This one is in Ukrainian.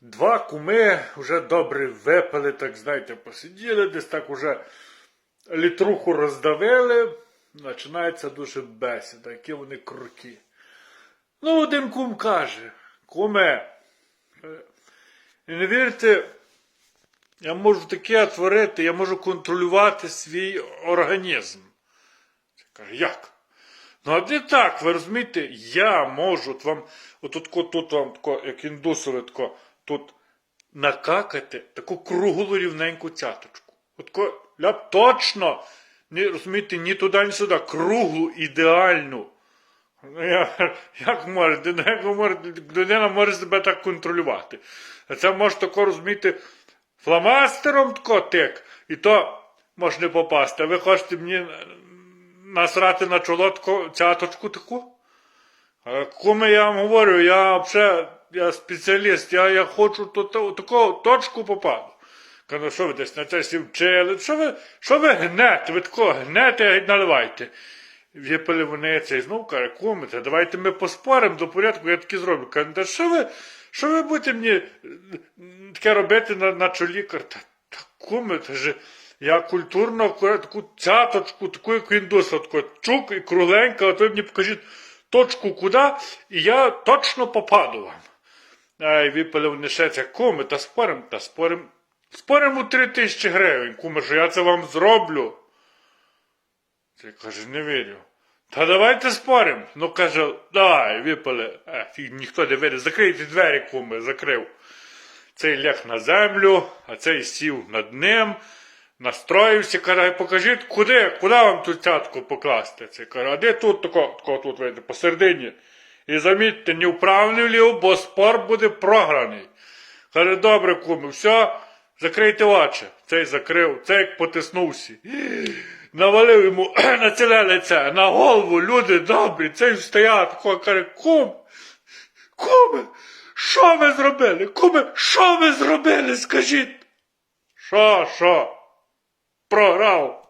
Два куми вже добре випили, так знаєте, посиділи, десь так уже літруху роздавили. Починається дуже бесіда, які вони круті. Ну, один кум каже, куме, е, не вірте, я можу таке творити, я можу контролювати свій організм. Каже, як? Ну, а де так, ви розумієте, я можу от вам, отут, тут вам тако, як індусове, тако, тут накакати таку круглу рівненьку цяточку. От ко, я точно, не, розумієте, ні туди, ні сюди, круглу, ідеальну. Ну, я, як може, людина, може, себе так контролювати. А це може тако розуміти фломастером тако тик, і то може не попасти. А ви хочете мені насрати на чоло цяточку таку? А я вам говорю, я взагалі я спеціаліст, я, я хочу то, то, таку точку попаду. Кажу, що ви десь на це вчили? Що ви, що ви гнете? Ви такого гнете і наливайте. Випили вони це і знов каже, куме, та давайте ми поспоримо до порядку, я таки зроблю. Кажу, та що ви, що ви будете мені таке робити на, на чолі? Кажу, та, та куме, та же я культурно таку цяточку, таку як індуса, чук і кругленька, от ви мені покажіть точку куди, і я точно попаду вам. Ай, випали вони ще це, куме, та спорим, та спорим. Спорим у три тисячі гривень, куме, що я це вам зроблю. Це каже, не вірю. Та давайте спорим. Ну каже, давай, випали. А, ніхто не вірить. Закрийте двері, куме, закрив. Цей ляг на землю, а цей сів над ним, настроївся, каже, покажіть, куди, куди вам ту цятку покласти? Це каже, а де тут тако, тако тут видите, посередині. І замітьте, не вправний вліво, бо спор буде програний. Каже, добре, куме, все, закрийте очі. Цей закрив, цей потиснувся. Навалив йому на ціле лице, на голову, люди добрі, цей стояв, такого каже, кум, куме, що ви зробили? Куме, що ви зробили, скажіть? Що, що? Proral!